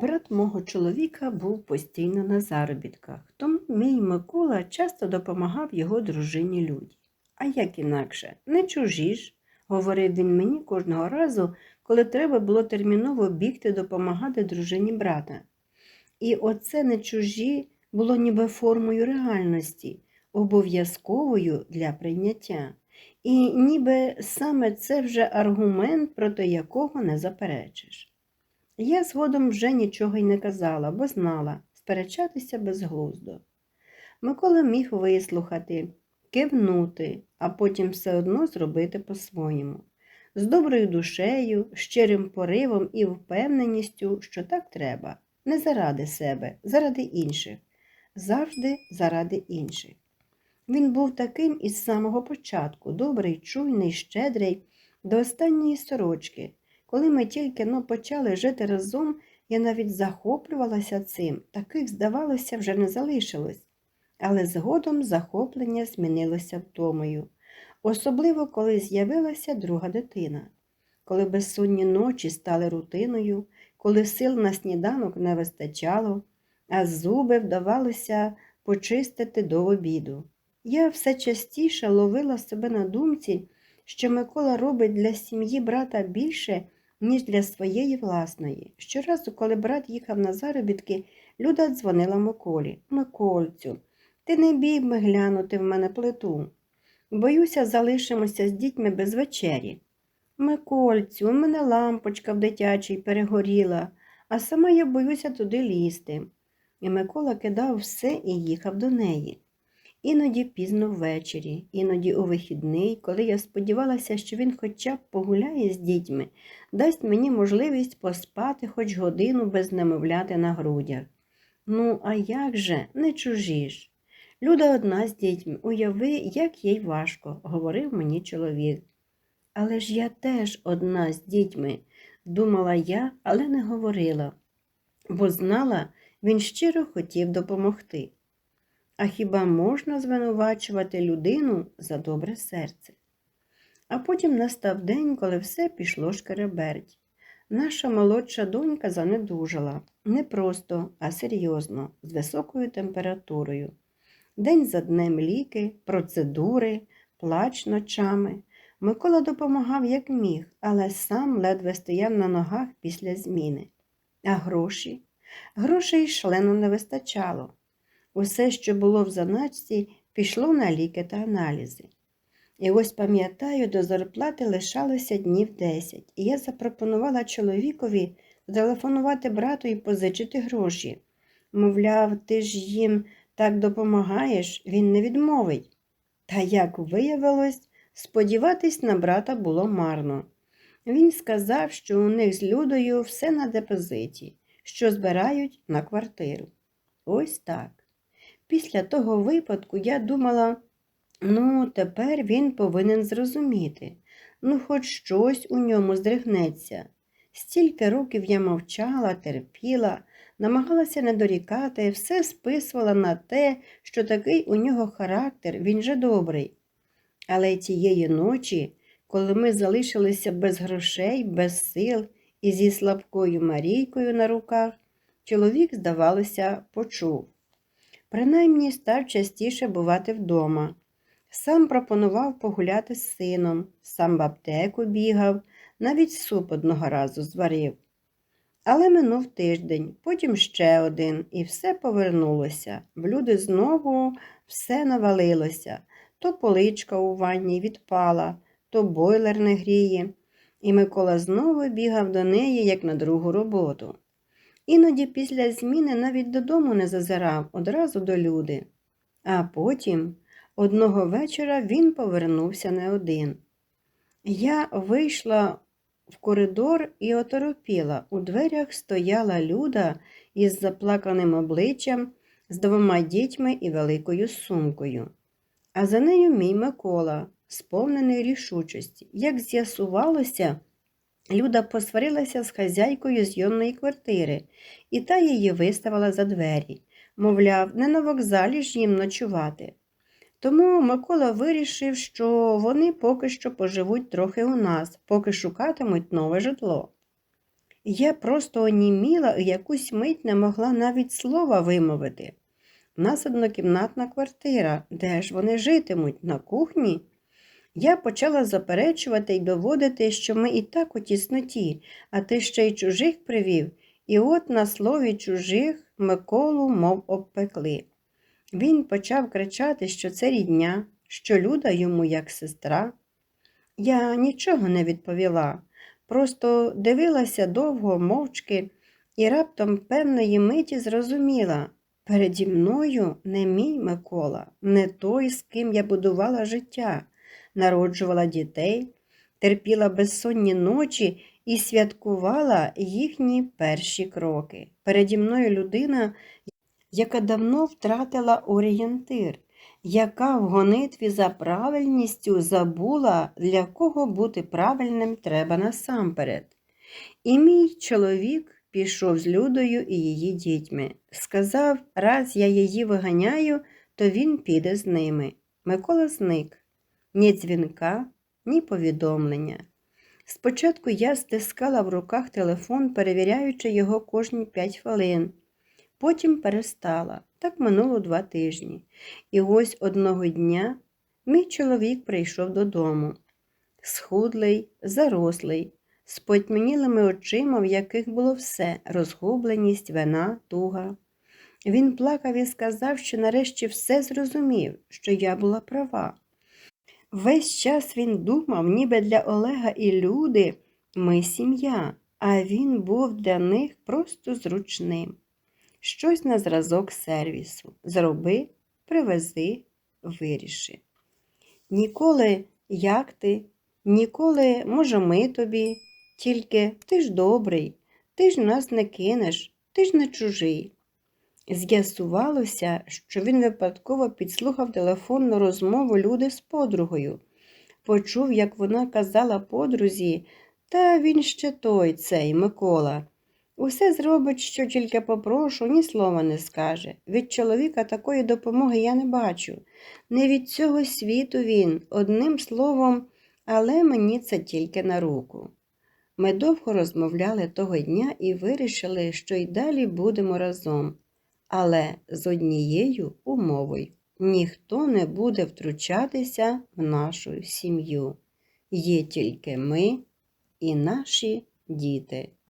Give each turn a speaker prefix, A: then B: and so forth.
A: Брат мого чоловіка був постійно на заробітках, тому мій Микола часто допомагав його дружині Люді. А як інакше, не чужі ж, говорив він мені кожного разу, коли треба було терміново бігти допомагати дружині брата. І оце не чужі було ніби формою реальності, обов'язковою для прийняття. І ніби саме це вже аргумент, проти якого не заперечиш. Я згодом вже нічого й не казала, бо знала сперечатися безглуздо. Микола міг вислухати, кивнути, а потім все одно зробити по-своєму, з доброю душею, щирим поривом і впевненістю, що так треба, не заради себе, заради інших, завжди заради інших. Він був таким із самого початку, добрий, чуйний, щедрий, до останньої сорочки. Коли ми тільки но почали жити разом, я навіть захоплювалася цим, таких, здавалося, вже не залишилось. Але згодом захоплення змінилося втомою, особливо коли з'явилася друга дитина, коли безсонні ночі стали рутиною, коли сил на сніданок не вистачало, а зуби вдавалося почистити до обіду. Я все частіше ловила себе на думці, що Микола робить для сім'ї брата більше, ніж для своєї власної. Щоразу, коли брат їхав на заробітки, Люда дзвонила Миколі. Микольцю, ти не бій ми глянути в мене плиту. Боюся, залишимося з дітьми без вечері. Микольцю, у мене лампочка в дитячій перегоріла, а сама я боюся туди лізти. І Микола кидав все і їхав до неї. Іноді пізно ввечері, іноді у вихідний, коли я сподівалася, що він хоча б погуляє з дітьми, дасть мені можливість поспати хоч годину без немовляти на грудях. Ну, а як же, не чужі ж. Люда одна з дітьми, уяви, як їй важко, говорив мені чоловік. Але ж я теж одна з дітьми, думала я, але не говорила, бо знала, він щиро хотів допомогти. А хіба можна звинувачувати людину за добре серце? А потім настав день, коли все пішло шкереберть. Наша молодша донька занедужала не просто, а серйозно, з високою температурою. День за днем ліки, процедури, плач ночами. Микола допомагав як міг, але сам ледве стояв на ногах після зміни. А гроші? Грошей шлено не вистачало. Усе, що було в заначці, пішло на ліки та аналізи. І ось пам'ятаю, до зарплати лишалося днів десять, і я запропонувала чоловікові зателефонувати брату і позичити гроші. Мовляв, ти ж їм так допомагаєш, він не відмовить. Та як виявилось, сподіватись на брата було марно. Він сказав, що у них з Людою все на депозиті, що збирають на квартиру. Ось так. Після того випадку я думала, ну, тепер він повинен зрозуміти, ну, хоч щось у ньому здригнеться. Стільки років я мовчала, терпіла, намагалася не дорікати, все списувала на те, що такий у нього характер, він же добрий. Але тієї ночі, коли ми залишилися без грошей, без сил і зі слабкою Марійкою на руках, чоловік, здавалося, почув. Принаймні став частіше бувати вдома. Сам пропонував погуляти з сином, сам в аптеку бігав, навіть суп одного разу зварив. Але минув тиждень, потім ще один, і все повернулося. В люди знову все навалилося. То поличка у ванні відпала, то бойлер не гріє, і Микола знову бігав до неї, як на другу роботу. Іноді після зміни навіть додому не зазирав одразу до люди. А потім одного вечора він повернувся не один. Я вийшла в коридор і оторопіла. У дверях стояла люда із заплаканим обличчям, з двома дітьми і великою сумкою. А за нею мій Микола, сповнений рішучості. Як з'ясувалося, Люда посварилася з хазяйкою зйомної квартири, і та її виставила за двері. Мовляв, не на вокзалі ж їм ночувати. Тому Микола вирішив, що вони поки що поживуть трохи у нас, поки шукатимуть нове житло. Я просто оніміла і якусь мить не могла навіть слова вимовити. У нас однокімнатна квартира, де ж вони житимуть? На кухні? Я почала заперечувати й доводити, що ми і так у тісноті, а ти ще й чужих привів, і от на слові чужих Миколу мов обпекли. Він почав кричати, що це рідня, що люда йому як сестра. Я нічого не відповіла, просто дивилася довго, мовчки, і раптом певної миті зрозуміла переді мною не мій Микола, не той, з ким я будувала життя, народжувала дітей, терпіла безсонні ночі і святкувала їхні перші кроки. Переді мною людина, яка давно втратила орієнтир, яка в гонитві за правильністю забула, для кого бути правильним треба насамперед. І мій чоловік пішов з Людою і її дітьми. Сказав, раз я її виганяю, то він піде з ними. Микола зник. Ні дзвінка, ні повідомлення. Спочатку я стискала в руках телефон, перевіряючи його кожні п'ять хвилин. Потім перестала. Так минуло два тижні. І ось одного дня мій чоловік прийшов додому. Схудлий, зарослий, з потьмянілими очима, в яких було все розгубленість, вина, туга. Він плакав і сказав, що нарешті все зрозумів, що я була права. Весь час він думав, ніби для Олега і люди ми сім'я, а він був для них просто зручним. Щось на зразок сервісу. Зроби, привези, виріши. Ніколи як ти, ніколи, може, ми тобі, тільки ти ж добрий, ти ж нас не кинеш, ти ж не чужий. З'ясувалося, що він випадково підслухав телефонну розмову люди з подругою. Почув, як вона казала подрузі, та він ще той, цей Микола. Усе зробить, що тільки попрошу, ні слова не скаже. Від чоловіка такої допомоги я не бачу. Не від цього світу він, одним словом, але мені це тільки на руку. Ми довго розмовляли того дня і вирішили, що й далі будемо разом але з однією умовою ніхто не буде втручатися в нашу сім'ю. Є тільки ми і наші діти.